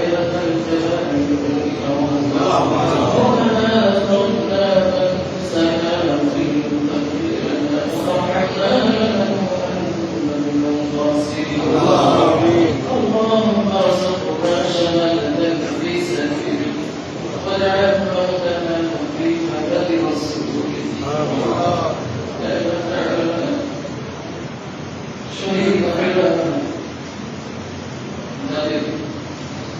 خير الجزاء ومن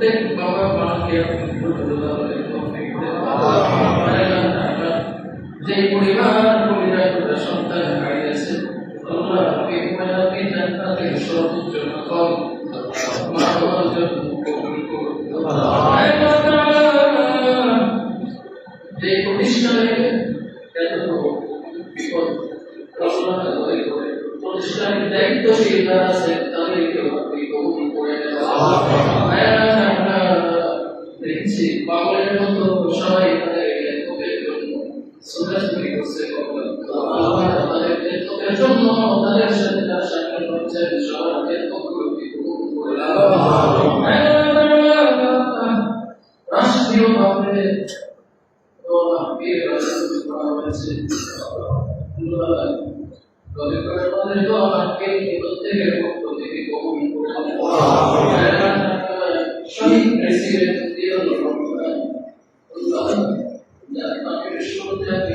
প্রত্যেক বাবা মাকে যে পরিবার পরিবার সন্তান হারিয়েছে আল্লাহ যে প্রতিষ্ঠানে এত বিপদ করে প্রতিষ্ঠানের দায়িত্বশীল যারা আছেন, তাদেরকেও আপনি কবুল করে সোজাসুরি করছে তাদের লেখকের জন্য তাদের সাথে যারা সামিল হচ্ছেন সবার লেখকগুলোকে কবুল করে শহীদ প্রেসিডেন্ট শহীদ আমরা দিয়েছেন শাহাদাতের সর্বোচ্চ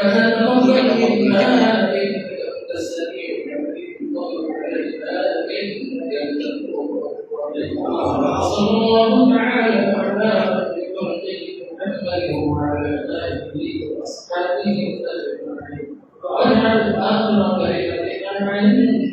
فهل نظلم ما تستطيع صلى الله وعلى اله واصحابه اجمعين وأجعل آخر كلمتنا عند